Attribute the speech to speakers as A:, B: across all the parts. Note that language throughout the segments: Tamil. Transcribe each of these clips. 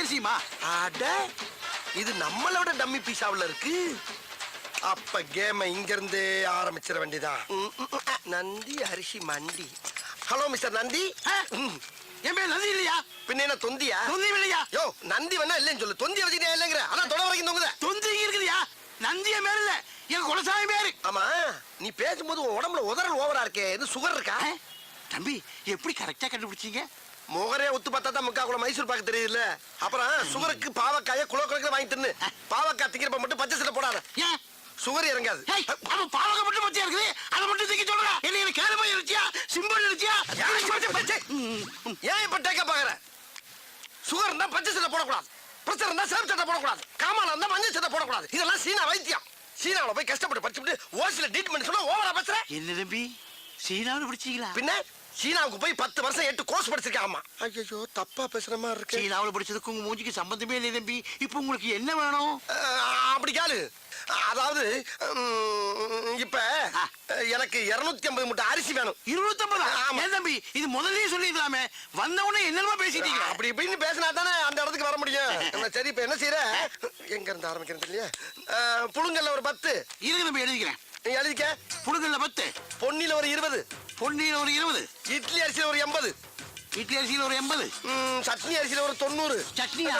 A: பச்சரிசிமா
B: அட இது நம்மளோட டம்மி பீஸாவுல இருக்கு. அப்ப கேம இங்க இருந்து ஆரம்பிச்சிட வேண்டியதான் நந்தி அரிசி மண்டி. Hello mister Nandi.
A: என் பேர் நந்தி இல்லையா?
B: பின்ன என்ன தொந்தியா?
A: தொந்தி இல்லையா?
B: யோ நந்தி வேணா இல்லைன்னு சொல்லு. தொந்தி வச்சுக்கிட்டே இல்லைங்கிற அதான் தொட வரைக்கும் தொங்குத.
A: தொந்தி இருக்குதுயா? நந்தி என் பேர் இல்ல. என் குலசாமி பேரு.
B: ஆமா. நீ பேசும்போது உன் உடம்புல உதறல் ஓவரா இருக்கே. இது சுகர் இருக்கா?
A: தம்பி எப்படி கரெக்டா கண்டுபிடிச்சீங்க?
B: முகரே ஒத்து பார்த்தா தான் முக்கா கூட மைசூர் பாக்க தெரியுதுல்ல? அப்புறம் சுகருக்கு பாவக்காய குலோ குலக்கிற வாங்கி தின்னு. பாவக்காய் திங்கிறப்ப மட்டும் பச்சை சட்டை போடாத சுகர் இறங்காது.
A: அவன் பாவக மட்டும் பச்சையா இருக்குது? அதை மட்டும் தூக்கி சொல்றா. என்ன கேரமா இருச்சியா சிம்பிள் இருச்சியா
B: ஏன் இப்ப டேக்க பாக்குற சுகர் இருந்தா பச்சை சட்டை போடக்கூடாது. பிரச்சனை இருந்தா சேம் சட்டை போடக்கூடாது. காமால இருந்தா மஞ்சள் சட்டை போடக்கூடாது. இதெல்லாம் சீனா வைத்தியம். சீனாவுல போய் கஷ்டப்பட்டு படிச்சுட்டு ஓசில ட்ரீட்மெண்ட் சொன்னா ஓவரா பேசுற.
A: என்ன தம்பி? சீனாவில் பிடிச்சீங்களா?
B: பின்ன? சீனாவுக்கு போய் பத்து வருஷம் எட்டு கோர்ஸ் படிச்சிருக்கேன் ஆமா. ஐயோ தப்பா பேசுற மாதிரி இருக்கு.
A: சீனாவில் படிச்சதுக்கு உங்க மூஞ்சிக்கு சம்பந்தமே இல்லை தம்பி. இப்போ உங்களுக்கு என்ன வேணும்?
B: அப்படி கேளு. அதாவது இப்ப. எனக்கு இருநூத்தி ஐம்பது மூட்டை அரிசி வேணும்.
A: இருநூத்தம்பதா?
B: ஆமா.
A: ஏன் தம்பி? இது முதல்லயே சொல்லிருக்கலாமே வந்த உடனே என்னமா பேசிட்டீங்க?
B: அப்படி இப்படின்னு பேசினா தானே அந்த இடத்துக்கு வர முடியும். என்ன, சரி இப்ப என்ன செய்யற எங்க இருந்து ஆரம்பிக்கிறது இல்லையா? புழுங்கல்ல ஒரு பத்து.
A: இருக்கு தம்பி எழுதிக்கிறேன்.
B: நீ எழுதிக்க.
A: புடுங்கல்ல பத்து.
B: பொன்னில ஒரு இருபது.
A: பொன்னியில் ஒரு இருபது.
B: இட்லி அரிசியில ஒரு எண்பது.
A: இட்லி அரிசியில் ஒரு எண்பது.
B: சட்னி அரிசியில ஒரு தொண்ணூறு.
A: சட்னியா?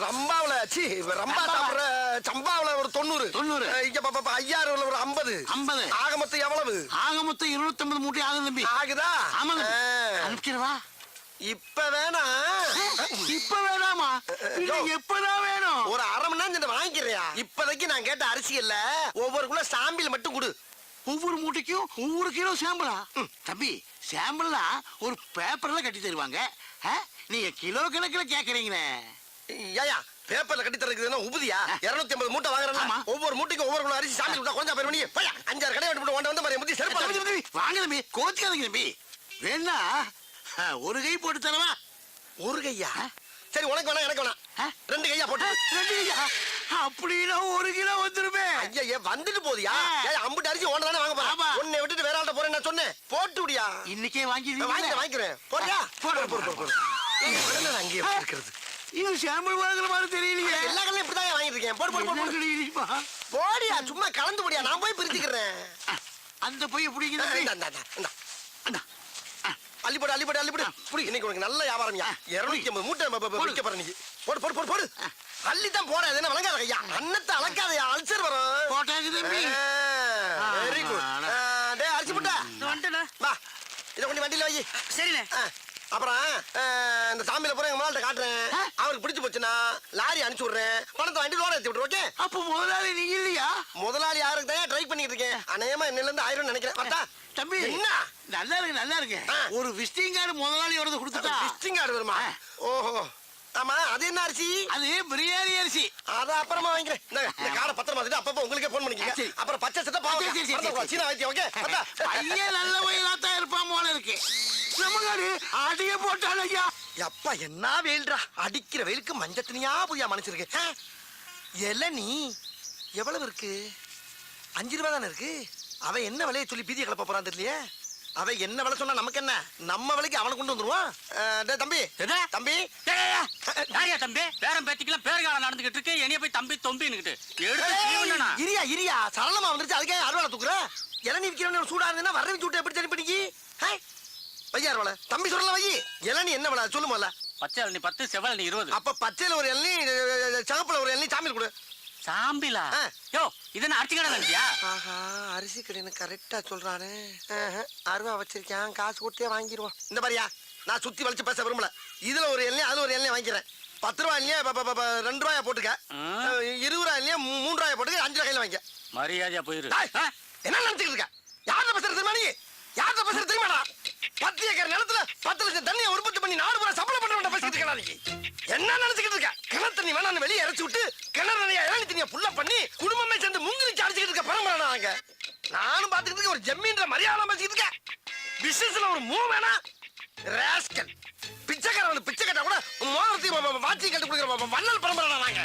B: ரம்பாவுல சி ரம்பா. சாப்பிடுற சம்பாவுல ஒரு தொண்ணூறு.
A: தொண்ணூறு.
B: அஹ், இங்க பாப்பா ஐயாறுல ஒரு ஐம்பது.
A: ஐம்பது.
B: ஆக மொத்தம் எவ்வளவு?
A: ஆக மொத்தம் இருநூத்தம்பது மூட்டை ஆகுது தம்பி.
B: ஆகுதா?
A: ஆமா தம்பி.
B: அஹ்,
A: அனுப்பிச்சிடவா
B: இப்ப வேணா.
A: இப்ப வேணாமா. எப்பதான் வேணும்?
B: ஒரு அரை மணி நேரம் வாங்கிக்கிறியா இப்போதைக்கு நான் கேட்ட அரிசி இல்ல. ஒவ்வொரு குள்ள சாம்பிள் மட்டும் கொடு.
A: ஒவ்வொரு மூட்டைக்கும் ஒவ்வொரு கிலோ சாம்பிளா தம்பி சாம்பிள்னா ஒரு பேப்பர்ல கட்டி தருவாங்க? நீங்க கிலோ கணக்குல கேக்குறீங்களே.
B: ஏயா பேப்பர்ல கட்டி தரக்குதுன்னா உபதியா? இருநூத்தி ஐம்பது மூட்டை வாங்குறேன்
A: ஆமா.
B: ஒவ்வொரு மூட்டைக்கும் ஒவ்வொரு குள்ள அரிசி கொடுத்தா கொஞ்சம் பேர் பண்ணி அஞ்சாறு கடை வந்து
A: வாங்க தம்பி கோச்சுக்காதீங்க தம்பி. வேணா ஒரு கை போட்டு தரவா
B: ஒரு கையா? சரி உனக்கு வேணா எனக்கு வேணாம்.
A: ஆ?
B: ரெண்டு கையா போட்டு.
A: ரெண்டு கையா? அப்படின்னா ஒரு கிலோ வந்துருமே.
B: ஐயா வந்துட்டு போதியா அம்புட்டு அரிசி ஒன்று தானே வாங்க. போறேன். உன்னை விட்டுட்டு வேற ஆள்கிட்ட போறேன் நான் சொன்னேன். போட்டு விடியா
A: இன்னைக்கே வாங்கி
B: வாங்கிக்கிறேன். வாங்கிக்கிறேன் போறியா
A: போடு,
B: போடு போடு அங்கேயே இருக்கிறது
A: இது சாம்பிள் வாங்குற மாதிரி தெரியலையே.
B: எல்லா கடையிலும் இப்படிதான் வாங்கிட்டு இருக்கேன் போடு போடு போடு? போடியா? சும்மா கலந்து போடியா? நான் போய் பிரிச்சுக்கிறேன்.
A: அந்த பொய்ய பிடிக்குது
B: இந்தா,
A: தம்பி.
B: இந்தா, இந்தா, இந்தா.
A: அண்ணா,
B: அள்ளி போடு அள்ளி போடு போடு புடி இன்னைக்கு உனக்கு நல்ல வியாபாரம்யா இருநூத்தி ஐம்பது மூட்டை
A: போடு.
B: விற்க போற நீ போடு போடு போடு போடு. அள்ளி தான் போற என்ன வழங்காத ஐயா? அன்னத்தை அளக்காதயா அல்சர் வரும். வெரி குட் டேய் அரிசி
C: வந்துட்டேண்ணா
B: வா. இதை கொண்டு வண்டியில வை
C: சரிண்ணே.
B: அப்புறம் இந்த சாமியில பூரா எங்க மால்ட்ட காட்டுறேன். அவருக்கு பிடிச்சு போச்சுன்னா லாரி அனுப்பிச்சு விடுறேன். பணத்தை வண்டி லோட ஏத்தி விட்டுரு ஓகே?
A: அப்ப முதலாளி நீங்க இல்லையா?
B: முதலாளி யாருக்கு தான் ட்ரை பண்ணிட்டு அநேகமா என்னல இருந்து ஆயிரம் நினைக்கிறேன். பார்த்தா
A: தம்பி
B: என்ன?
A: நல்லா இருக்கு நல்லா இருக்கு. ஒரு விசிட்டிங் கார்டு முதலாளி வரது கொடுத்துட்டா.
B: விசிட்டிங் கார்டு வருமா. ஓஹோ. ஆமா அது என்ன அரிசி?
A: அது பிரியாணி அரிசி.
B: அத அப்புறமா வாங்கிக்கிறேன். இந்த பத்திரமா வச்சுட்டு அப்பப்போ உங்களுக்கே போன் பண்ணிக்கங்க. அப்புறம் பச்சை சட்டை பாவம். சீனா வைத்தியம் ஓகே? பார்த்தா.
A: பையன் நல்ல வயலா தான் இருப்பான் போல இருக்கு. நமக்காரு அடிய போட்டான் ஐயா.
B: அப்பா என்ன வெயில்டா? அடிக்கிற வெயிலுக்கு மஞ்சள் தனியா புதியா மனுச்சிருக்கு இளநீ எவ்வளவு இருக்கு? அஞ்சு ரூபா தானே இருக்கு? அவ என்ன விலையை சொல்லி பீதியை கிளப்ப போறான் தெரியலையே? அவ என்ன விலை சொன்னா நமக்கு என்ன? நம்ம விலைக்கு அவனை கொண்டு வந்துருவான்? தம்பி.
C: எது?
B: தம்பி.
C: யாரியா தம்பி? பேரம் பேத்திக்கெல்லாம் பேருகாலம் நடந்துகிட்டு இருக்கு. என்னைய போய் தம்பி தொம்பின்னுகிட்டு எடுத்து
B: இரியா இரியா. சரளமா வந்துருச்சு. அதுக்கே அறுவாலை தூக்குற? இளநீ விற்கிறவன் சூடா இருந்ததுன்னா வரவி சூட்டு எப்படி சரி பண்ணிக்கி? வையார் விலை தம்பி சொல்லல வை இளநீ என்ன விலை? சொல்லு முதல்ல
C: பச்சை இளநீ பத்து செவல் நீ இருபது.
B: அப்ப பச்சையில ஒரு இளநீ சிவப்புல ஒரு இளநீ சாமியில் கொடு.
C: சாம்பிலா
B: ஆ.
C: யோ இது என்ன அரிசி கடை நினைச்சியா
B: ஆஹா அரிசி கடைன்னு கரெக்டா சொல்றானே. ஆஹா, அருவா வச்சிருக்கேன் காசு கொடுத்தே வாங்கிடுவோம் இந்த மாதிரியா நான் சுத்தி வளைச்சு பேச விரும்பல. இதுல ஒரு எண்ணெய் அதுல ஒரு எண்ணெய் வாங்கிக்கிறேன். பத்து ரூபாய் இல்லையா ப- ப- ப- ரெண்டு ரூபாயா போட்டுக்க. இருபது ரூபாய் இல்லையா மூணு ரூபாயா போட்டுக்க அஞ்சு ரூபாய் கையில வாங்கிக்க.
C: மரியாதையா போயிரு?
B: என்ன நினைச்சுக்கிட்டு இருக்க? யார்கிட்ட பேசுறது தெரியுமா நீ? யார்கிட்ட பேசுறது தெரியுமாடா? பத்து ஏக்கர் நிலத்துல பத்து லட்சம் தண்ணியை உற்பத்தி பண்ணி நாடு பூரா சப்ளை பண்ண வேண்டாம் பேசிட்டு இருக்கா என்ன நினைச்சுக்கிட்டு இருக்க? கிணறு தண்ணி வேணாம் வெளியே இறச்சி விட்டு கிணறு நிறைய இளநி தண்ணியை புள்ள பண்ணி குடும்பமே சேர்ந்து முங்கிலிச்சு அடிச்சுக்கிட்டு இருக்க பரம்பரை நாங்க நானும் பாத்துக்கிட்டு ஒரு ஜம்மீன்ற மரியாதை பேசிக்கிட்டு இருக்க பிசினஸ்ல ஒரு மூ வேணா. ராஸ்கல் பிச்சைக்காரன் வந்து பிச்சை கட்டா கூட மோதிரத்தையும் வாட்சி கட்டு கொடுக்குற வண்ணல் பரம்பரை நாங்க.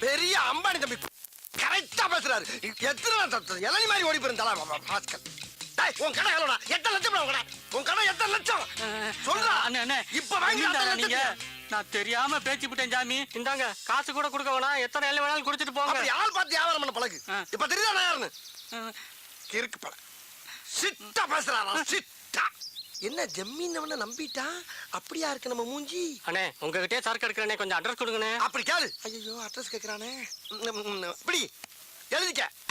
B: பெரிய அம்பானி தம்பி கரெக்டா பேசுறாரு. எத்தனை இளநி மாதிரி ஓடி போயிருந்தா பாஸ்கர் உன் கடை எவ்வளோடா? எத்தனை லட்சம் உன் கடை உன் கடை எத்தனை லட்சம்? சொல்றா.
C: அண்ணே.
B: இப்ப வாங்கி
C: நீங்க? நான் தெரியாம பேச்சு விட்டேன் சாமி. இந்தாங்க காசு கூட கொடுக்க வேணாம். எத்தனை எல்லாம் வேணாலும் குடிச்சிட்டு போங்க.
B: அப்படி ஆள் பார்த்து வியாபாரம் பண்ண பழகு. இப்ப தெரியுதா நான் யாருன்னு? கிறுக்கு பழ. சிட்டா பேசுறாரா? சிட்டா. என்ன ஜம்மீன் நம்பிட்டா? அப்படியா இருக்கு நம்ம மூஞ்சி?
C: அண்ணே உங்ககிட்டயே சரக்கு எடுக்கிறேனே. கொஞ்சம் அட்ரஸ் கொடுங்கண்ணே.
B: அப்படி கேளு. ஐயோ அட்ரஸ் ம், இப்படி. எழுதிக்க.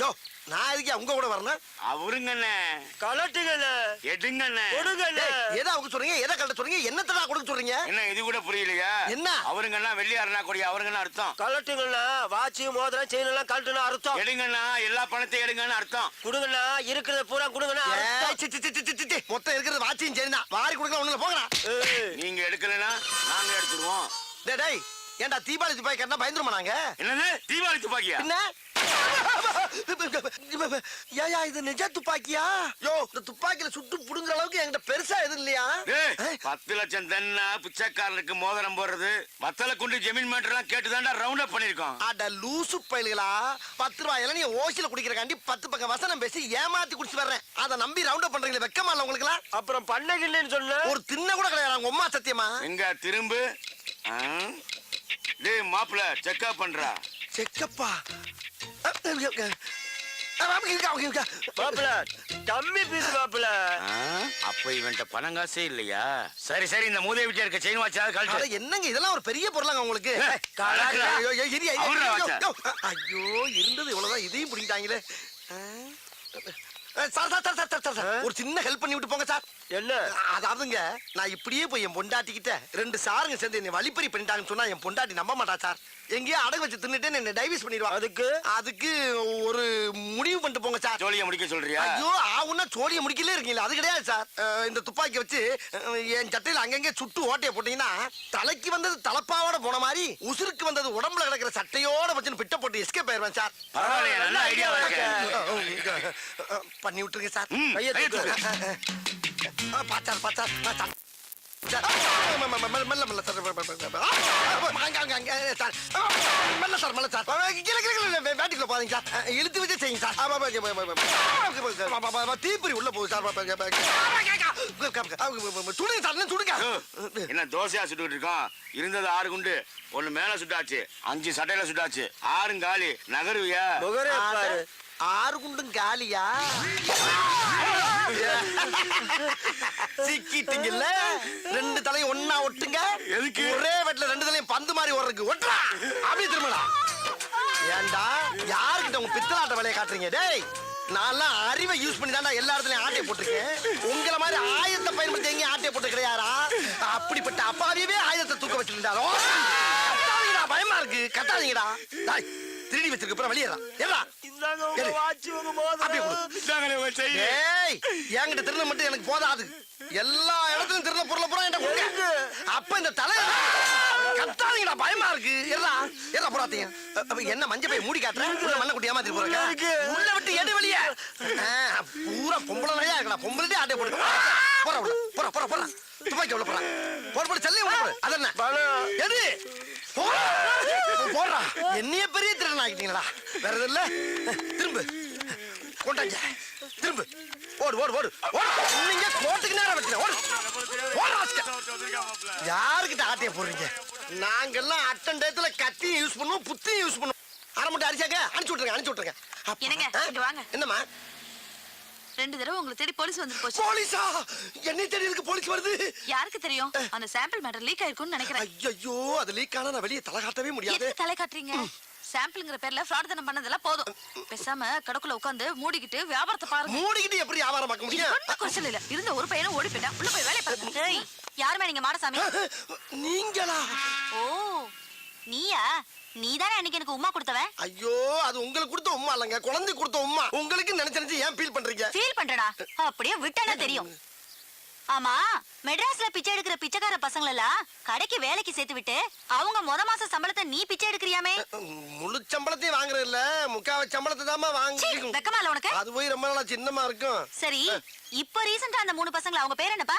B: யோ நான் எதுக்கு உங்க கூட வரணும்
D: அவருங்கண்ணே.
B: கலட்டுங்கண்ணே.
D: எடுங்கண்ணே.
B: எதை அவங்க சொல்றீங்க? எதை கலட்ட சொல்றீங்க? என்னத்தடா கொடுக்க சொல்றீங்க?
D: என்ன இது கூட புரியலையா?
B: என்ன?
D: அவருங்கண்ணா வெள்ளியாருனா கொடி அவருங்கண்ணா அர்த்தம்.
E: கலட்டுங்கண்ணா. வாட்சி மோதிரம் செயின் எல்லாம் அர்த்தம்.
D: எடுங்கண்ணா எல்லா பணத்தையும் எடுங்கன்னு அர்த்தம்.
E: குடுங்கண்ணா. இருக்கிறத பூரா குடுங்கண்ணா.
B: ஏய்,
E: அர்த்தம்.
B: சி, சி, சி, சி, சி, சி. மொத்தம் இருக்கிறது வாட்சியும் சரிதான் வாரி கொடுக்கலாம் ஒண்ணுல போங்கடா
E: ஏய்,
D: நீங்க எடுக்கலைன்னா நாங்க எடுத்துருவோம்
B: டேய் ஏன்டா தீபாவளி துப்பாக்கி கட்டினா பயந்துருமா நாங்க
D: என்னது? தீபாவளி துப்பாக்கியா?
B: என்ன ஏயா இது நிஜ துப்பாக்கியா? யோ. இந்த துப்பாக்கியில சுட்டு புடுங்குற அளவுக்கு என்கிட்ட பெருசா எதுவும் இல்லையா?
D: பத்து லட்சம் தென்னா பிச்சைக்காரனுக்கு மோதிரம் போடுறது. வத்தல குண்டு ஜமீன் மேட்டர் எல்லாம் கேட்டுதான்டா ரவுண்ட் அப் பண்ணிருக்கோம்
B: அட லூசு பயல்களா? பத்து ரூபாய் இளநீ ஓசில குடிக்கிறக்காண்டி பத்து பக்கம் வசனம் பேசி ஏமாத்தி குடிச்சு வர்றேன். அதை நம்பி ரவுண்ட் அப் பண்றீங்களே வெக்கமா இல்ல உங்களுக்கு
E: அப்புறம் பண்ணகில்லைன்னு சொன்ன
B: ஒரு தின்ன கூட கிடையாது உங்க அம்மா சத்தியமா?
D: எங்க திரும்பு? டேய் மாப்பிள செக்அப் பண்றா
B: செக்கப்பா
E: மாப்பிள கம்மி பீஸ் மாப்பிள?
D: அப்ப இவன்ட்ட பணம் காசே இல்லையா சரி சரி இந்த மூதை விட்டு இருக்க செயின் வாட்சாவது கழட்டு
B: என்னங்க இதெல்லாம் ஒரு பெரிய பொருளாங்க உங்களுக்கு. ஐயோ, இருந்தது இவ்வளவுதான் இதையும் பிடிக்கிட்டாங்களே? Sir sir sir sir sir sir.
E: ஆ?
B: ஒரு சின்ன ஹெல்ப் பண்ணி விட்டு போங்க சார்.
E: என்ன?
B: அதாவதுங்க நான் இப்படியே போய் என் பொண்டாட்டிக்கிட்ட ரெண்டு சாருங்க சேர்ந்து என்னை வழிப்பறி பண்ணிட்டாங்கன்னு சொன்னா என் பொண்டாட்டி நம்ப மாட்டா சார். எங்கேயோ அடகு வச்சு தின்னுட்டு என்ன டைவர்ஸ் பண்ணிடுவா.
E: அதுக்கு?
B: அதுக்கு ஒரு முடிவு பண்ணிட்டு போங்க சார்.
D: ஜோலிய முடிக்க சொல்றியா?
B: ஐயோ ஆவுன்னா சோழிய முடிக்கலே இருக்கீங்களா அது கிடையாது சார். இந்த துப்பாக்கி வச்சு என் சட்டையில அங்கங்க சுட்டு ஓட்டைய போட்டீங்கன்னா தலைக்கு வந்தது தலப்பாவோட போன மாதிரி உசுருக்கு வந்தது உடம்புல கிடக்கிற சட்டையோட வச்சு பிட்ட போட்டு எஸ்கேப் ஆயிருவேன் சார்.
D: பரவாயில்லையே நல்ல
B: அஹ், பண்ணி விட்டுருங்க சார். பாச்சார் பாச்சார் இழுத்து வச்சு செய்யுங்க சார் ஆமா, ஆமா, ஆமா, ஆமா, ஆமா. ஆமா, ஆமா, தீப்பொறி உள்ள போகுது சார் சுடுங்க சார் இன்னும் சுடுங்க
D: என்ன தோசையா சுட்டுக்கிட்டு இருக்கோம்? இருந்தது ஆறு குண்டு. ஒண்ணு மேல சுட்டாச்சு அஞ்சு சட்டையில சுட்டாச்சு. ஆறும் காலி. நகருவியா?
B: ஆறு குண்டும் காலியா? சிக்கிட்டீங்கல்ல? ரெண்டு தலையும் ஒண்ணா ஒட்டுங்க.
D: எதுக்கு?
B: ஒரே வெட்ல ரெண்டு தலையும் பந்து மாதிரி ஓடுறதுக்கு. ஒட்டுறா. அப்படியே திரும்படா. ஏன்டா யாருக்கிட்ட உங்க பித்தலாட்ட வேலையை காட்டுறீங்க? டேய் நான்லாம் அறிவை யூஸ் பண்ணி தான்டா எல்லா இடத்துலயும் ஆட்டையை போட்டிருக்கேன். உங்களை மாதிரி ஆயுதத்தை பயன்படுத்தி எங்கேயும் ஆட்டையை போட்டு கிடையாரா அப்படிப்பட்ட அப்பாவியவே ஆயுதத்தை தூக்க வச்சிருந்தாரோ பயமா இருக்கு. கத்தாதீங்கடா. திருடி வச்சிருக்க அப்புறம் வெளியேறா ஏறா
E: இந்தாங்க உங்க
B: எது?
E: வாட்சி உங்க
B: அப்படியே
E: மோதிரம்
B: கொடு. ஏய் என்கிட்ட திருட மட்டும் எனக்கு போதாது. எல்லா இடத்துலயும் திருட பொருளை பூரா என்கிட்ட கொடுங்க. அப்ப இந்த தலை கத்தாதீங்கடா பயமா இருக்கு. எறா போறாதீங்க அப்ப என்ன மஞ்சள் பை மூடி காட்டுறேன் உள்ள மண்ணை குட்டி போறேன்
E: இருக்கு.
B: உள்ள விட்டு எடு வெளிய. ஆ, பூரா பொம்பளை நிறையா இருக்கடா. பொம்பளை ஆட்டை போட்டு போற போற போற போற. துப்பாக்கி உள்ள போற போற போற செல்லே உள்ள போற அதென்ன. எது? போடா. போடுறா. என்னைய பெரிய திருடன் ஆகிட்டீங்களா வேற எதுவும் இல்ல. திரும்ப. கொண்டாங்க திரும்ப. ஓடு ஓடு ஓடு. ஓடு. நீங்க கோட்டுக்கு நேரம் வைக்கிறேன் ஓடு. யாருக்கிட்ட ஆட்டைய போடுறீங்க? நாங்கெல்லாம் அட்டன் டயத்துல கத்தியும் யூஸ் பண்ணுவோம் புத்தியும் யூஸ் பண்ணுவோம். அரை மட்டும் அடிச்சாங்க அனுப்பிச்சு விட்டுருங்க அனுப்பிச்சு விட்டுருங்க. என்னம்மா?
F: ரெண்டு தடவை உங்களை தேடி போலீஸ் வந்துட்டு போச்சு.
B: போலீஸா? என்னை தெரியலுக்கு போலீஸ் வருது?
F: யாருக்கு தெரியும்? அந்த சாம்பிள் மேட்டர் லீக் ஆயிருக்கும்னு நினைக்கிறேன்.
B: ஐயோ அது லீக் ஆனா நான் வெளியே தலை காட்டவே முடியாது.
F: தலை காட்டுறீங்க? சாம்பிள்ங்கிற பேர்ல ஃப்ராட் தனம் பண்ணதெல்லாம் போதும். பேசாம கடக்குள்ள உட்காந்து மூடிக்கிட்டு வியாபாரத்தை பாருங்க.
B: மூடிக்கிட்டு எப்படி வியாபாரம் பார்க்க முடியும்?
F: ஒண்ணும் குறைச்சல் இல்ல. இருந்த ஒரு பையனும் ஓடி போயிட்டான். உள்ள போய் வேலையை பாருங்க யாருமே நீங்க மாடசாமி?
B: நீங்களா?
F: ஓ நீயா? நீதானே அன்னைக்கு எனக்கு உமா கொடுத்தவன்
B: ஐயோ அது உங்களுக்கு கொடுத்த உம்மா இல்லைங்க. குழந்தை கொடுத்த உம்மா. உங்களுக்கு நினைச்சு நினைச்சு ஏன் ஃபீல் பண்றீங்க?
F: ஃபீல் பண்றடா. அப்படியே விட்டானே தெரியும். ஆமா மெட்ராஸ்ல பிச்சை எடுக்கிற பிச்சைக்கார பசங்கள எல்லாம் கடைக்கு வேலைக்கு சேர்த்து விட்டு அவங்க முத மாச சம்பளத்தை நீ பிச்சை எடுக்கிறியாமே?
B: முழு சம்பளத்தையும் வாங்குறது இல்ல முக்காவ சம்பளத்தை தாமா வாங்கி
F: வெக்கமா இல்ல உனக்கு?
B: அது போய் ரொம்ப நாளா சின்னமா இருக்கும்.
F: சரி இப்போ ரீசெண்டா அந்த மூணு பசங்கள அவங்க பேர் என்னப்பா?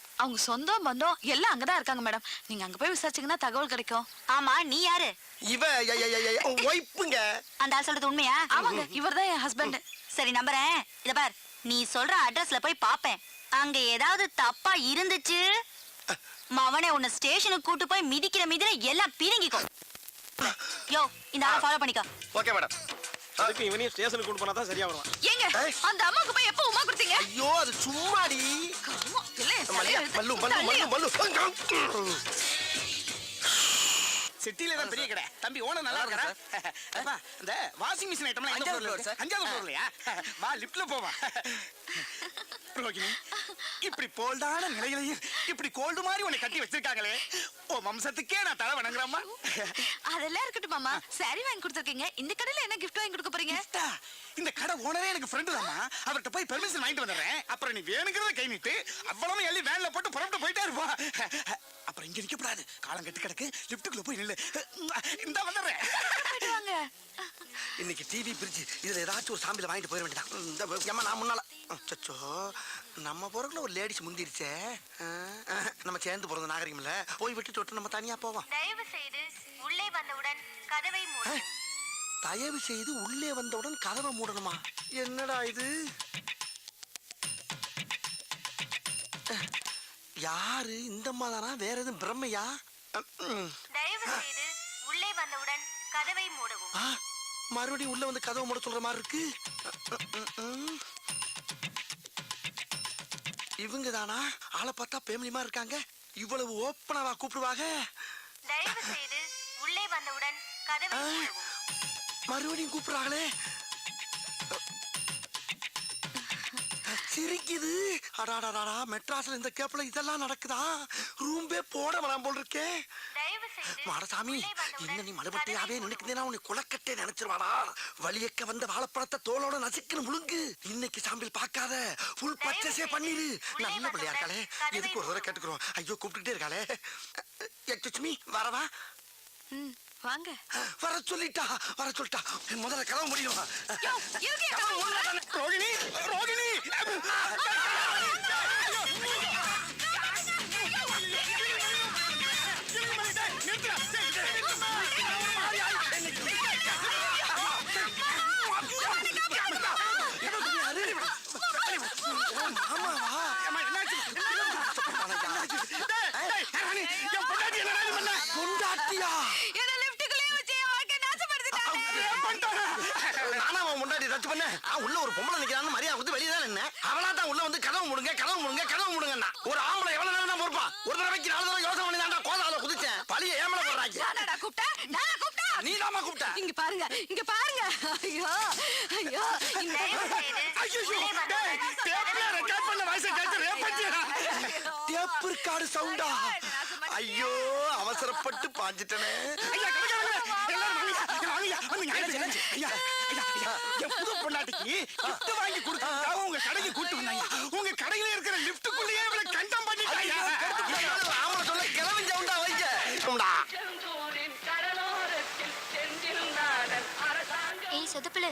G: அவங்க சொந்தம் பந்தம் எல்லாம் அங்கதான் இருக்காங்க மேடம். நீங்க அங்க போய் விசாரிச்சீங்கன்னா தகவல் கிடைக்கும்.
F: ஆமா நீ யாரு?
B: இவ ஒய்ப்புங்க
F: அந்த ஆள் சொல்றது உண்மையா?
G: ஆமாங்க இவர்தான் என் ஹஸ்பண்ட்
F: சரி நம்புறேன். இத பார் நீ சொல்ற அட்ரஸ்ல போய் பாப்பேன். அங்க ஏதாவது தப்பா இருந்துச்சு? மவனே உன்னை ஸ்டேஷனுக்கு கூட்டு போய் மிதிக்கிற மிதிர எல்லாம் பிரிங்கிக்கோ யோ இந்த ஆளை ஃபாலோ பண்ணிக்கோ.
B: ஓகே மேடம்
H: அதுக்கு இவனையும் ஸ்டேஷனுக்கு கொண்டு போனா தான் சரியா வருவான்
G: ஏங்க. அந்த அம்மாவுக்கு போய் எப்போ உமா கொடுத்தீங்க
B: ஐயோ அது சும்மாடி. மல்லு மல்லு மல்லு
G: தலையா?
B: மல்லு
I: சிட்டில தான் பெரிய கடை. தம்பி ஓனர் நல்லா இருக்கா அப்பா இந்த வாஷிங் மிஷின் ஐட்டம்லாம் எந்த ஃப்ளோர்ல இருக்கு? அஞ்சாவது ஃப்ளோர்லயா வா லிஃப்ட்ல போவா. ரோகிணி இப்படி போல்டான நிலையிலையும் இப்படி கோல்டு மாதிரி உன்னை கட்டி வச்சிருக்காங்களே. ஓ வம்சத்துக்கே நான் தலை வணங்குறேம்மா
G: அதெல்லாம் இருக்கட்டும் மாமா. சாரி வாங்கி கொடுத்துருக்கீங்க. இந்த கடையில என்ன gift வாங்கி கொடுக்க போறீங்க?
I: கிஃப்டா? இந்த கடை ஓனரே எனக்கு ஃப்ரெண்டு தாம்மா. அவர்கிட்ட போய் பெர்மிஷன் வாங்கிட்டு வந்துடுறேன். அப்புறம் நீ வேணுங்கிறத கை நீட்டு. அவ்வளவு எள்ளி வேன்ல போட்டு புறப்பட்டு போயிட்டே இருப்பா. அப்புறம் இங்க நிக்க கூடாது காலம் கெட்டு கிடக்கு. லிஃப்ட்டுக்குள்ள போய் நில்லு. இந்த வந்துடுறேன்
B: இன்னைக்கு டிவி பிரிட்ஜ் இதுல ஏதாச்சும் ஒரு சாம்பில வாங்கிட்டு போயிட வேண்டியதான் இந்த நான் முன்னால. அச்சோ நம்ம பிறகுல ஒரு லேடிஸ் முந்திருச்சே. நம்ம சேர்ந்து பிறந்த நாகரிகம் இல்ல போய் விட்டு தொட்டு நம்ம தனியா போவோம்.
F: தயவு செய்து உள்ளே வந்தவுடன் கதவை மூடு.
B: தயவு செய்து உள்ளே வந்தவுடன் கதவை மூடணுமா? என்னடா இது? யாரு? இந்த தானா வேற எதுவும் பிரம்மையா.
F: தயவு செய்து உள்ளே வந்தவுடன் கதவை மூடவும்.
B: மறுபடியும் உள்ள வந்து கதவை மூட சொல்ற மாதிரி இருக்கு. இவங்க தானா ஆளை பார்த்தா பேமிலிமா இருக்காங்க. இவ்வளவு ஓப்பனாவா கூப்பிடுவாங்க?
F: தயவு செய்து உள்ளே வந்தவுடன் கதவை
B: மறுபடியும் கூப்பிடுறாங்களே. சிரிக்குது. அடாடாடா மெட்ராஸ்ல இந்த கேப்ல இதெல்லாம் நடக்குதா? ரூம்பே போட வேணாம் போல் இருக்கே.
F: தயவு செய்து
B: மாடசாமி இன்னும் நீ மலுபட்டையாவே நினைக்கிறேன்னா உன்னை குளக்கட்டே நினைச்சிருவாடா. வலியக்க வந்த வாழைப்பழத்தை தோலோட நசுக்குன்னு முழுங்கு. இன்னைக்கு சாம்பிள் பார்க்காத. ஃபுல் பர்ச்சேஸே பண்ணிரு. நல்ல பிள்ளையா இருக்காளே. எதுக்கு ஒரு தடவை கேட்டுக்கிறோம்? ஐயோ கூப்பிட்டுட்டே இருக்காளே. எக்ஸ்கூஸ் வரவா
G: வாங்க.
B: வர சொல்லிட்டா வர சொல்லிட்டா. முதல்ல கதவு முடியும்.
I: ரோகிணி ரோகிணி.
G: இங்க பாருங்க இங்க பாருங்க. ஐயோ ஐயோ இந்த
F: தயவு செய்து உள்ளே வந்தவுடன்
I: ரெக்கார்ட் பண்ண வாய்ஸை கேட்டு ரேப் பண்ணியா
B: டேப் இருக்காடு சவுண்டா. ஐயோ அவசரப்பட்டு பாஞ்சிட்டனே.
I: ஐயா, கடைக்காரங்களே, எல்லாரும் வாங்கய்யா, வாங்கய்யா, வந்துங்க, ஆயிடுச்சு, ஐயா, ஐயா, ஐயா, என் புது பொண்டாட்டிக்கு gift வாங்கி கொடுத்ததுக்காக உங்க கடைக்கு கூட்டு வந்தாங்க. உங்க கடையில இருக்கிற லிஃப்ட்டுக்குள்ளேயே இவளை கண்டம் பண்ணிட்டாங்க.
F: சொதப்புல.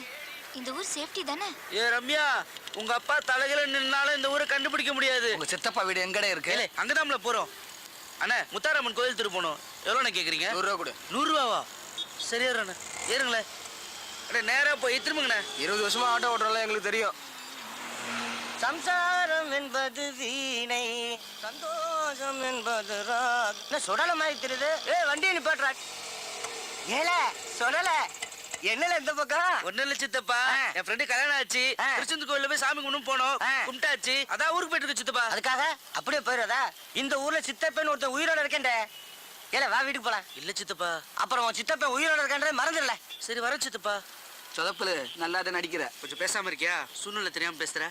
F: இந்த ஊர் சேஃப்டி தானே?
J: ஏ ரம்யா உங்க அப்பா தலைகளை நின்னாலும் இந்த ஊரை கண்டுபிடிக்க முடியாது.
E: உங்க சித்தப்பா வீடு எங்கடே இருக்கு?
J: ஏலே அங்கதான்ல போறோம். அண்ணா முத்தாரம்மன் கோயில் திரு போகணும். எவ்வளோண்ணே கேக்குறீங்க?
E: நூறு ரூபா கொடு.
J: நூறுரூவாவா? சரி ஏறுண்ணே ஏறுங்களேன் அண்ணே நேரா போய் திரும்புங்கண்ணே.
E: இருபது வருஷமா ஆட்டோ ஓட்டுறோம்ல எங்களுக்கு தெரியும்.
J: சம்சாரம் என்பது வீணை சந்தோஷம் என்பது ராக். என்ன சுடல மாதிரி தெரியுது? ஏ வண்டியை நிப்பாட்டுறா. ஏல சுடல. என்னல இந்த பக்கம்? ஒண்ணு இல்ல சித்தப்பா. என் ஃப்ரெண்டு கல்யாணம் ஆச்சு. திருச்செந்தூர் கோயில்ல போய் சாமி கும்பிட்டு போனோம். கும்பிட்டாச்சு. அதான் ஊருக்கு போயிட்டு இருக்கு சித்தப்பா.
K: அதுக்காக? அப்படியே போயிடாதா இந்த ஊர்ல சித்தப்பன் ஒருத்தன் உயிரோட இருக்கேன்டே. ஏல வா வீட்டுக்கு போலாம்.
J: இல்ல சித்தப்பா.
K: அப்புறம் உன் சித்தப்பன் உயிரோட இருக்கேன்றதை மறந்துடல.
J: சரி வர சித்தப்பா.
E: சொதப்புல நல்லா தான் நடிக்கிற
J: கொஞ்சம் பேசாம இருக்கியா? சூழ்நிலை தெரியாம பேசுற.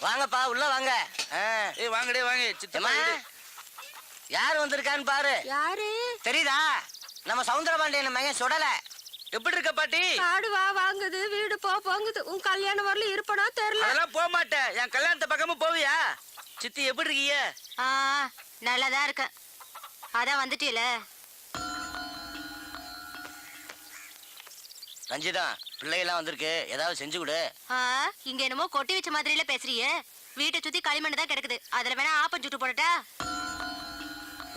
K: வாங்கப்பா உள்ள வாங்க.
J: ஏய் வாங்கடே வாங்க. சித்தப்பா. யார் வந்திருக்கான்னு பாரு.
L: யாரு?
J: தெரியுதா? நம்ம சவுந்தரபாண்டியன் மையன் சுடல. எப்படி இருக்க பாட்டி?
L: காடு வா வாங்குது வீடு போ போங்குது. உன் கல்யாணம் வரல இருப்பனா தெரியல
J: அதெல்லாம் போக மாட்டேன். என் கல்யாணத்து பக்கமும் போவியா? சித்தி எப்படி இருக்கீங்க?
F: ஆ நல்லாதான் இருக்க அதான் வந்துட்டீல
J: ரஞ்சிதா பிள்ளைகள்லாம் வந்திருக்கு. ஏதாவது செஞ்சு கொடு.
F: ஆ இங்க என்னமோ கொட்டி வச்ச மாதிரில பேசுறியே வீட்டை சுத்தி களிமண் தான் கிடக்குது. அதுல வேணா ஆப்பம் சுட்டு போடட்டா?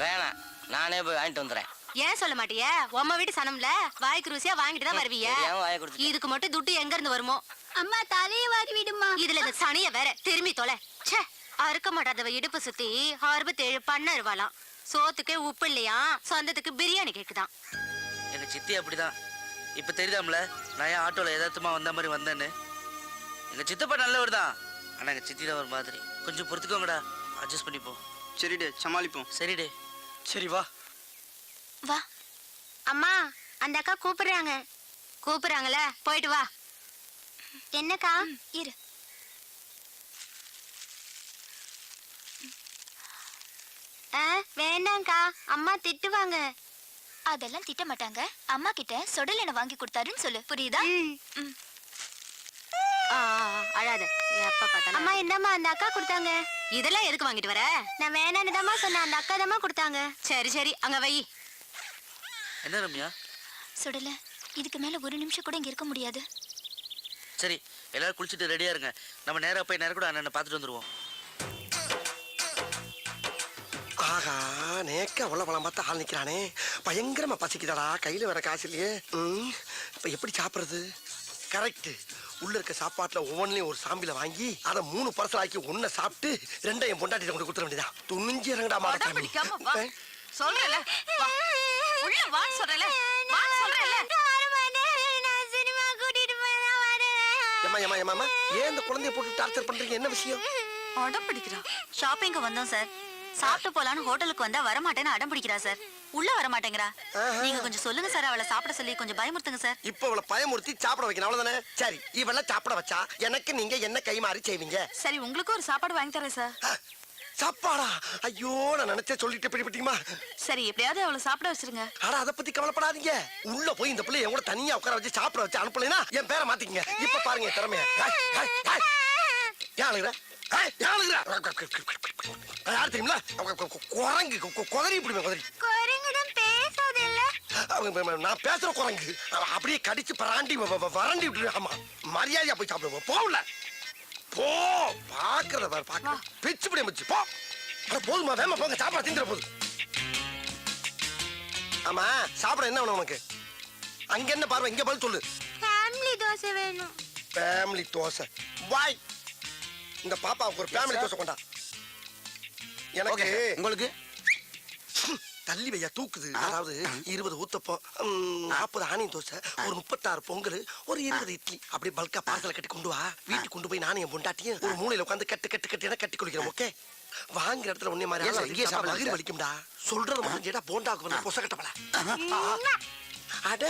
J: வேணாம். நானே போய் வாங்கிட்டு வந்துடுறேன்
F: ஏன் சொல்ல மாட்டியே? உம்ம வீட்டு சனம்ல வாய்க்கு ருசியா வாங்கிட்டு தான் வருவிய. இதுக்கு மட்டும் துட்டு எங்க இருந்து வருமோ? அம்மா தலையை வாரி விடுமா? இதுல இந்த சனிய வேற திரும்பி தொலை. ச்சே அறுக்க மாட்டாதவ இடுப்பு சுத்தி அறுபத்தேழு பண்ண இருவாளாம் சோத்துக்கே உப்பு இல்லையா? சொந்தத்துக்கு பிரியாணி கேக்குதான்.
J: எங்க சித்தி அப்படிதான். இப்ப தெரியுதாம்ல நான் ஏன் ஆட்டோல எதார்த்தமா வந்த மாதிரி வந்தேன்னு? எங்க சித்தப்பா நல்லவர் தான். ஆனா எங்க சித்தி தான் ஒரு மாதிரி. கொஞ்சம் பொறுத்துக்கோங்கடா. அட்ஜஸ்ட் பண்ணிப்போம்.
I: சரிடே சமாளிப்போம்.
J: சரிடே.
I: சரி வா.
F: வா. அம்மா அந்த அக்கா கூப்பிடுறாங்க. கூப்பிடுறாங்கல்ல போயிட்டு வா. என்னக்கா? இரு. வேண்டாம்க்கா. அம்மா திட்டுவாங்க.
L: அதெல்லாம் திட்ட மாட்டாங்க. அம்மா கிட்ட சொடல் எண்ணெய் வாங்கி கொடுத்தாருன்னு சொல்லு. புரியுதா?
F: அழாத. அம்மா என்னம்மா அந்த அக்கா கொடுத்தாங்க? இதெல்லாம் எதுக்கு வாங்கிட்டு வர? நான் வேணான்னு தாம்மா சொன்னேன். அந்த அக்கா தாம்மா கொடுத்தாங்க. சரி சரி. அங்க வை.
J: என்ன ரம்யா?
L: சுடல இதுக்கு மேல ஒரு நிமிஷம் கூட இங்க இருக்க முடியாது.
J: சரி எல்லாரும் குளிச்சுட்டு ரெடியா இருங்க. நம்ம நேரா போய் நேரம் கூட அண்ணனை பார்த்துட்டு வந்துருவோம்.
B: ஆகா நேக்க அவ்வளவு பழம் பார்த்து ஆள் நிக்கிறானே. பயங்கரமா பசிக்குதாடா கையில வர காசு இல்லையே. ம், இப்ப எப்படி சாப்பிடுறது? கரெக்ட் உள்ள இருக்க சாப்பாட்டுல ஒவ்வொன்றையும் ஒரு சாம்பில வாங்கி அதை மூணு பர்சல் ஆக்கி ஒன்ன சாப்பிட்டு ரெண்டையும் பொண்டாட்டி கொண்டு கொடுத்துட வேண்டியதான் துணிஞ்சு இறங்கடா மாட்டேன்
G: சொல்றேல வா சொல்றேல வா சொல்றேல
B: ஏன் இந்த குழந்தைய போட்டு டார்ச்சர் பண்றீங்க? என்ன விஷயம்?
G: அடம் பிடிக்கிறா.
F: ஷாப்பிங்க்கு வந்தோம் சார். சாப்பிட்டு போலான்னு ஹோட்டலுக்கு வந்தா வரமாட்டேன்னு அடம் பிடிக்கிறா சார். உள்ள வர மாட்டேங்கிறா. நீங்க கொஞ்சம் சொல்லுங்க சார். அவளை சாப்பிட சொல்லி கொஞ்சம் பயமுறுத்துங்க சார்.
B: இப்ப அவளை பயமுறுத்தி சாப்பிட வைக்கணும். அவ்வளவுதானே? சரி இவள சாப்பிட வச்சா எனக்கு நீங்க என்ன கை மாறி செய்வீங்க?
G: சரி உங்களுக்கு ஒரு சாப்பாடு வாங்கி தரேன் சார்.
B: சாப்பாடா? ஐயோ நான் நினைச்சே சொல்லிட்டு பிடிப்பட்டீங்களா
G: சரி எப்படியாவது அவளை சாப்பிட வச்சிருங்க.
B: ஆனா அத பத்தி கவலைப்படாதீங்க. உள்ள போய் இந்த பிள்ளை என் கூட தனியா உட்கார வச்சு சாப்பிட வச்சு அனுப்பலைன்னா என் பேரை மாத்திக்கங்க. இப்ப பாருங்க திறமைய. ஏன் அழுகுற? யார் குரங்கு குதறி இப்படி குதறி. நான் பேசுற குரங்கு. அப்படியே கடிச்சு பராண்டி வறண்டி விட்டுரு ஆமா மரியாதையா போய் சாப்பிடுவோம் போகல. போ பாக்குறத பாரு பாக்க பிச்சு பிடி மச்சு போ. அட போதுமா வேமா போங்க சாப்பிட திங்கிற போது ஆமா சாப்பிட என்ன வேணும் உனக்கு? அங்க என்ன பார்வை? இங்க பதில் சொல்லு.
F: ஃபேமிலி தோசை வேணும்.
B: ஃபேமிலி தோசை. வாய். இந்த பாப்பாவுக்கு ஒரு ஃபேமிலி தோசை கொண்டா. எனக்கு
A: உங்களுக்கு?
B: தள்ளி வையா தூக்குது. அதாவது இருபது ஊத்தப்பம் ம், நாற்பது ஆனியன் தோசை ஒரு முப்பத்தாறு பொங்கல் ஒரு இருபது இட்லி. அப்படியே பல்கா பார்சல கட்டி கொண்டு வா. வீட்டுக்கு கொண்டு போய் நானும் என் பொண்டாட்டியும் ஒரு மூலையில உட்காந்து கட்டு கட்டு கட்டு கட்டி குளிக்கிறோம் ஓகே வாங்குற இடத்துல ஒன்னே மாதிரி வயிறு
A: சார்.
B: வலிக்கும்டா சொல்றது மட்டும் கேட்டா போண்டாக்கு வந்து பொச கட்டப்பல அட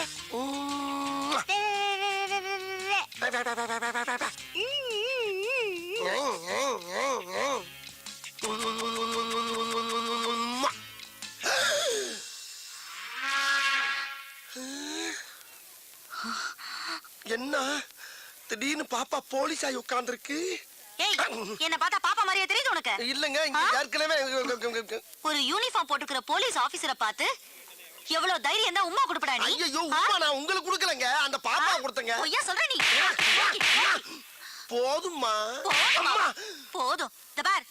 B: திடீர்னு பாப்பா போலீஸ் ஆகி உட்கார்ந்துருக்கு.
F: ஏய் என்ன பார்த்தா பாப்பா மாதிரியே தெரியுது உனக்கு.
B: இல்லங்க இங்க? ஏற்கனவே
F: ஒரு யூனிஃபார்ம் போட்டுக்கிற போலீஸ் ஆபீசரை பார்த்து எவ்வளவு தைரியம் தான் உமா கொடுப்படா நீ?
B: ஐயோ? உமா நான் உங்களுக்கு கொடுக்கலங்க. அந்த பாப்பா கொடுத்தங்க.
F: பொய்யா சொல்ற நீ?
B: போதும்மா.
F: போதுமா?
B: அம்மா.
F: போதும். இந்த பார்.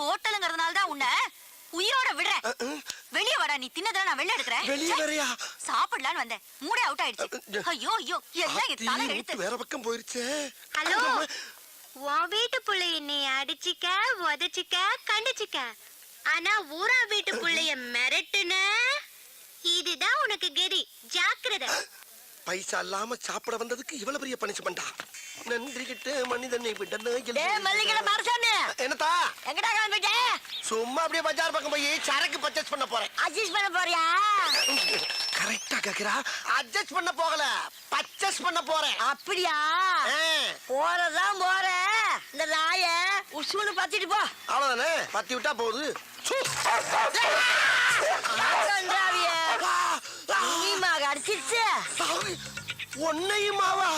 F: ஹோட்டலுங்கிறதுனால தான் உன்னை உயிரோட விடுறேன். வெளிய வாடா நீ. தின்னதெல்லாம் நான் வெளில எடுக்கிறேன்.
B: வெளிய வரையா?
F: சாப்பிடலான்னு வந்தேன். மூடே அவுட் ஆயிடுச்சு. ஐயோ ஐயோ எல்லாம் என் தலை எழுத்து
B: வேற பக்கம் போயிருச்சே.
F: ஹலோ. உன் வீட்டு புள்ளைய நீ அடிச்சிக்க உதச்சிக்க கண்டிச்சிக்க. ஆனா ஊரா வீட்டு புள்ளைய மிரட்டுன? இதுதான் உனக்கு கெதி. ஜாக்கிரதை.
B: பைசா இல்லாம சாப்பிட வந்ததுக்கு இவ்வளவு பெரிய பனிஷ்மெண்டா நன்றி கிட்ட மனிதனை என்னத்தா?
J: எங்கடா கிளம்பிட்ட
B: சும்மா அப்படியே பஜார் பக்கம் போய் சரக்கு பர்ச்சேஸ் பண்ண போறேன்.
J: அட்ஜஸ்ட் பண்ண போறியா?
B: கரெக்டா கேக்குறா. அட்ஜஸ்ட் பண்ண போகல. பர்ச்சேஸ் பண்ண போறேன்.
J: அப்படியா? போறதான் போற இந்த நாய உசுன்னு பத்திட்டு போ.
B: அவ்வளவுதானே? பத்தி விட்டா போகுது.
C: அடிச்சிருச்சு.
B: ஒன்னையுமாவா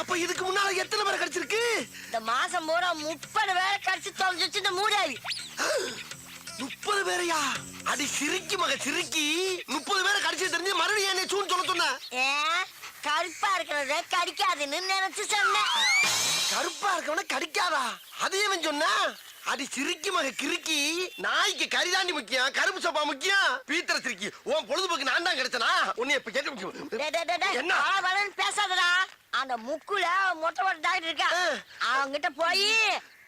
B: அப்ப இதுக்கு முன்னால எத்தனை பேரை கடிச்சிருக்கு?
C: இந்த மாசம் பூரா முப்பது வேலை கடிச்சு தொலைஞ்சிச்சு இந்த மூடாவி.
B: முப்பது பேரையா? அடி சிரிக்கி மக சிரிக்கி முப்பது பேரை கடிச்சு தெரிஞ்சு மறுபடியும் என்ன சூன்னு சொல்ல சொன்ன
C: ஏன் கருப்பா இருக்கிறத கடிக்காதுன்னு நினைச்சு சொன்னேன்.
B: கருப்பா இருக்கவன கடிக்காதா? அதையே அவன் சொன்னா? அடி சிரிக்கி மக கிறுக்கி. நாய்க்கு கரிதாண்டி முக்கியம் கருப்பு சோப்பா முக்கியம். பீத்தர சிரிக்கி. உன் பொழுதுபோக்கு நான் தான் கிடைச்சனா உன்னை இப்ப
C: டேய்.
B: என்ன?
C: பேசாதடா. அந்த முக்குல மொட்டை மொட்டை டாக்டர் இருக்கா.
B: ஆ.
C: அவங்கிட்ட போய்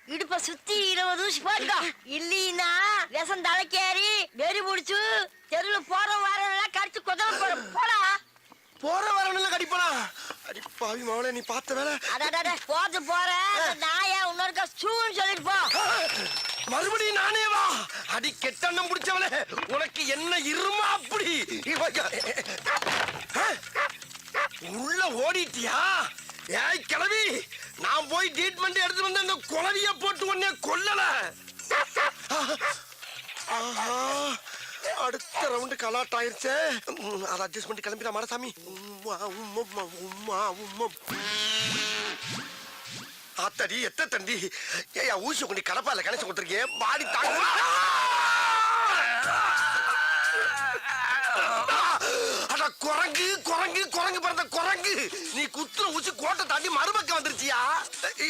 C: இடுப்ப சுத்தி இருபது ஊசி போட்டுக்கோ. இல்லீன்னா விஷம் தலைக்கேறி வெறி முடிச்சு தெருவுல போற வாரம் கடிச்சு குதவ போற போடா.
B: போற வரணும்ல கடிப்பனா? அடி பாவி மவளே நீ பார்த்த வேலை.
C: அடடட போட்டு போற. நாய இன்னொருக்கா சூன்னு சொல்லிட்டு போ.
B: மறுபடியும் நானே வா. அடி கெட்டண்ணம் பிடிச்சவளே உனக்கு என்ன இருமா அப்படி. உள்ள ஓடிட்டியா? ஏய் கிளவி நான் போய் ட்ரீட்மெண்ட் எடுத்து வந்து அந்த குளவிய போட்டு உன்னை கொல்லல. ஆஹா. அடுத்த ரவுண்டு கலாட் ஆயிருச்சு. அதை அட்ஜஸ்ட் பண்ணி கிளம்பிடா மாடசாமி. உம்மா உம்மா உம்மா உம்மா. ஆத்தடி எத்த தண்டி ஏயா ஊசி கொண்டு கடப்பால கணேசன் கொடுத்துருக்கேன் பாடி தாங்க குரங்கு குரங்கு குரங்கு பிறந்த குரங்கு. நீ குத்துற ஊசி கோட்டை தாண்டி மறுபக்கம் வந்துருச்சியா?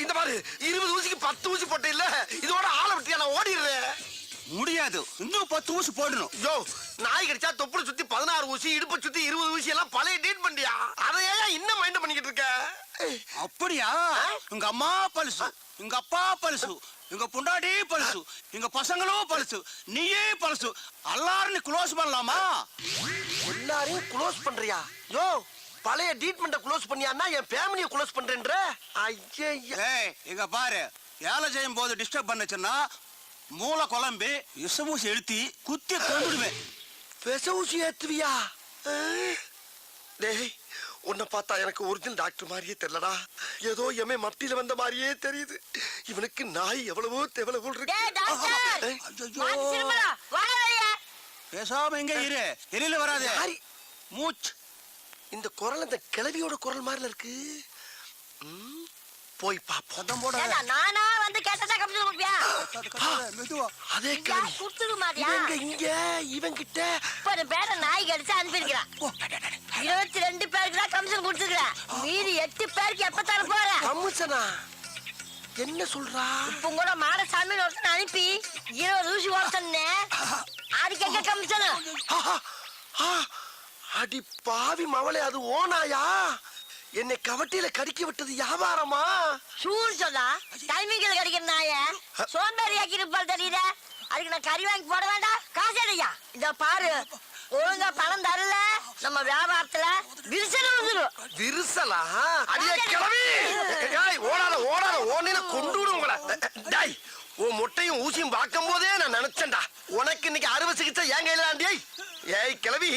B: இந்த மாதிரி இருபது ஊசிக்கு பத்து ஊசி போட்ட இல்ல இதோட ஆளை விட்டியா நான் ஓடிடுறேன்.
I: முடியாது. இன்னும் பத்து ஊசி போடணும்.
B: யோ நாய் கடிச்சா தொப்புளை சுத்தி பதினாறு ஊசி இடுப்பை சுத்தி இருபது ஊசி எல்லாம் பழைய டீட் பண்ணியா அதை ஏன் இன்னும் மைண்ட் பண்ணிக்கிட்டு இருக்க?
I: அப்படியா? உங்க அம்மா பழுசு உங்க அப்பா பழுசு உங்க பொண்டாட்டி பழுசு உங்க பசங்களும் பழுசு நீயே பழுசு. எல்லாரும் க்ளோஸ் பண்ணலாமா?
B: எல்லாரையும் க்ளோஸ் பண்றியா? யோ பழைய ட்ரீட்மெண்ட்டை க்ளோஸ் பண்ணியான்னா என் ஃபேமிலியை க்ளோஸ் பண்றேன்ற? ஐயா
I: இங்க பாரு. வேலை செய்யும் போது டிஸ்டர்ப் பண்ணுச்சுன்னா மூளை குழம்பி விஷமூசி எழுத்தி குத்தி கொண்டுடுவேன்
B: விச ஊசி ஏத்துவியா? டேய் உன்னை பார்த்தா எனக்கு ஒரிஜினல் டாக்டர் மாதிரியே தெரியலடா. ஏதோ எமே மத்தியில வந்த மாதிரியே தெரியுது. இவனுக்கு நாய் எவ்வளவோ எவ்வளவோ
I: பேசாம எங்க இரு. எரியில வராது? மூச்சு.
B: இந்த குரல் இந்த கிழவியோட குரல் மாதிரில இருக்கு. ம், போய் பாப்போம்
C: நானா வந்து கேட்டதா கம்ப்யூட்டர் கொடுப்பியா
I: மெதுவா.
B: அதே கிழவி
C: கொடுத்துடு மாட்டியா
B: இவங்க இங்க இவன் கிட்ட
C: முப்பது பேரை நாய் கடிச்சு அனுப்பியிருக்கிறான் இருபத்தி ரெண்டு பேருக்கு தான் கமிஷன் கொடுத்துருக்கிறேன் மீதி எட்டு பேருக்கு எப்ப தர போற?
B: கம்முசனா? என்ன சொல்றா?
C: இப்ப கூட மாடசாமி ஒருத்தன் அனுப்பி இருபது ஊசி ஓட்டனே அதுக்கு எங்க கமிஷன்
B: அடி பாவி மவளே அது ஓனாயா? என்னை கவட்டியில கடிக்க விட்டது வியாபாரமா
C: சூர் சொன்னா டைமிங்கில் கிடைக்கிற நாய? சோம்பேறி ஆக்கி தெரியுத? அதுக்கு நான் கறி வாங்கி போட வேண்டாம் காசு அடையா இத பாரு. ஒழுங்கா பணம் தரல. நம்ம வியாபாரத்துல விரிசல் வந்துடும்
B: விரிசலா? அடியே கிளவி ஏய் ஓடாத ஓடாத. ஓனில கொண்டு விடும் உங்களை. டேய் உன் முட்டையும் ஊசியும் பார்க்கும் போதே நான் நினைச்சேன்டா. உனக்கு இன்னைக்கு அறுவை சிகிச்சை ஏன் கையில டேய் ஏய் கிளவி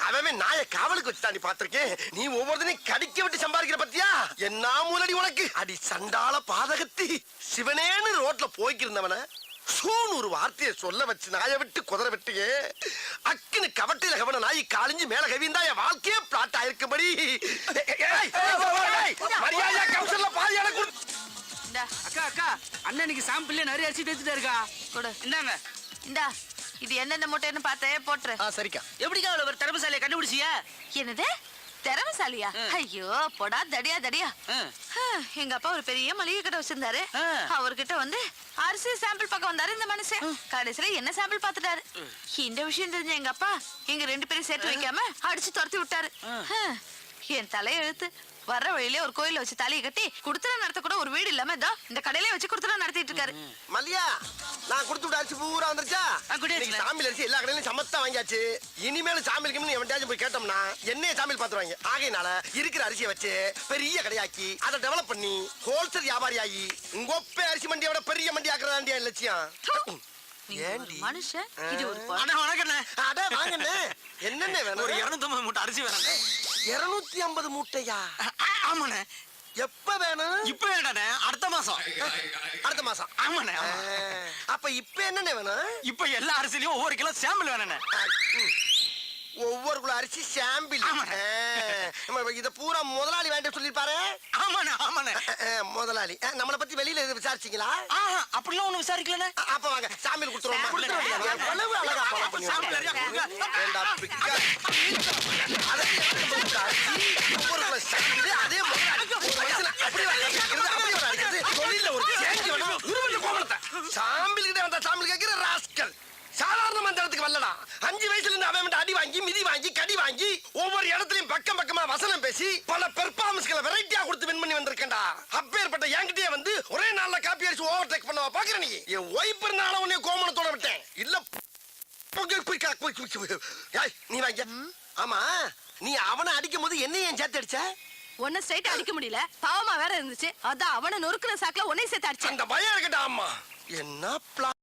B: அவன் நாய காவலுக்கு வச்சு தாண்டி பாத்திருக்கேன் நீ ஒவ்வொருத்தனையும் கடிக்க விட்டு சம்பாதிக்கிற பத்தியா? என்ன மூலடி உனக்கு? அடி சண்டால பாதகத்தி. சிவனேன்னு ரோட்ல போய்க்கிருந்தவன சூன்னு ஒரு வார்த்தையை சொல்ல வச்சு நாயை விட்டு குதிரை விட்டியே. அக்குன்னு கவட்டையில கவன நாய் காலிஞ்சு மேல கவிந்தா என் வாழ்க்கையே பிளாட் ஆயிருக்கும்படி. மரியாதையா கவுன்சிலர்ல பாதி எனக்கு
J: அக்கா அக்கா அண்ணனுக்கு சாம்பிள்ல நிறைய அரிசி தேச்சுட்டு இருக்கா.
G: கொடு.
J: இந்தாங்க.
G: இந்தா. இது என்னென்ன மூட்டைன்னு பார்த்தே போட்டுரு.
I: ஆ சரிக்கா.
J: எப்படிக்கா அவ்வளவு ஒரு திறமைசாலியை கண்டுபிடிச்சியா?
G: என்னது? திறமைசாலியா? ஐயோ போடா தடியா தடியா. எங்க அப்பா ஒரு பெரிய மளிகை கடை வச்சிருந்தாரு. அவர்கிட்ட வந்து அரிசி சாம்பிள் பார்க்க வந்தாரு இந்த மனுஷன். கடைசியில என்ன சாம்பிள் பார்த்துட்டாரு. இந்த விஷயம் தெரிஞ்ச எங்க அப்பா எங்க ரெண்டு பேரும் சேர்த்து வைக்காம அடிச்சு துரத்தி விட்டாரு. என் தலையெழுத்து வர்ற வழியிலே ஒரு கோயில வச்சு தலையை கட்டி குடுத்தன நடத்த கூட ஒரு வீடு இல்லாம இதோ இந்த கடையிலே வச்சு குடுத்தன நடத்திட்டு இருக்காரு.
B: மல்லியா நான் கொடுத்து விட்ட அரிசி பூரா வந்துருச்சா? இன்னைக்கு
J: அரிசி.
B: சாமியில் அரிசி எல்லா கடையிலும் சமத்தா வாங்கியாச்சு. இனிமேல் சாமியில் கிமில் எவன்டாச்சும் போய் கேட்டோம்னா என்னைய சாமியில் பாத்துருவாங்க. ஆகையினால இருக்கிற அரிசியை வச்சு பெரிய கடையாக்கி அதை டெவலப் பண்ணி ஹோல்சேல் வியாபாரி ஆகி உங்க ஒப்பே அரிசி மண்டியை விட பெரிய மண்டி ஆக்குறதாண்டியா லட்சியம்?
G: ஒரு? மனுஷன். இது ஒரு
B: அட வாங்கண்ணே. என்னென்ன
I: ஒரு
B: வேணும்?
I: இருநூத்தி ஐம்பது மூட்டை அரிசி வேணும்
B: இருநூத்தி ஐம்பது மூட்டையா?
I: ஆமாண்ணே.
B: எப்ப வேணும்?
I: இப்ப வேண்டாண்ணே அடுத்த மாசம்.
B: அடுத்த மாசம்.
I: ஆமாண்ணே.
B: அப்ப இப்ப என்னண்ணே வேணும்?
I: இப்ப எல்லா அரிசிலையும் ஒவ்வொரு கிலோ சாம்பிள் வேணுண்ணே.
B: ஒவ்வொரு குள்ள அரிசி சாம்பிள். இத பூரா முதலாளி வேண்டாம் சொல்லிருப்பாரு
I: ஆமாண்ணே ஆமாண்ணே.
B: முதலாளி. நம்மளை பத்தி வெளியில எதுவும் விசாரிச்சீங்களா?
I: அப்படிலாம் ஒண்ணு விசாரிக்கலண்ணே.
B: அப்ப வாங்க சாம்பிள் கொடுத்துருவோம். எவ்வளவு அழகா
I: சாம்பிள்.
B: அதே கிட்ட வந்தா சாம்பிள் கேட்கிற ராஸ்கல். சாதாரண மந்திரத்துக்கு வரலடா. அஞ்சு வயசுல இருந்து அவன் அடி வாங்கி மிதி வாங்கி கடி வாங்கி ஒவ்வொரு இடத்துலயும் பக்கம் பக்கமா வசனம் பேசி பல பெர்ஃபார்மன்ஸ்களை வெரைட்டியா கொடுத்து வின் பண்ணி வந்திருக்கேன்டா. அப்பேற்பட்ட என்கிட்டயே வந்து ஒரே நாள்ல காப்பி அடிச்சு ஓவர் டேக் பண்ணவா பாக்குற நீ? என் ஒய்ஃப் இருந்தால உன்னை கோமணத்தோட விட்டேன். இல்ல நீ வாங்க ஆமா நீ அவனை அடிக்கும் போது என்ன ஏன் சேர்த்து அடிச்ச?
G: ஒன்னும் ஸ்ட்ரைட் அடிக்க முடியல. பாவமா வேற இருந்துச்சு. அதான் அவனை நொறுக்குற சாக்குல உன்னை சேர்த்து அடிச்சேன்.
B: அந்த பயம் இருக்கட்டா அம்மா என்ன பிளான்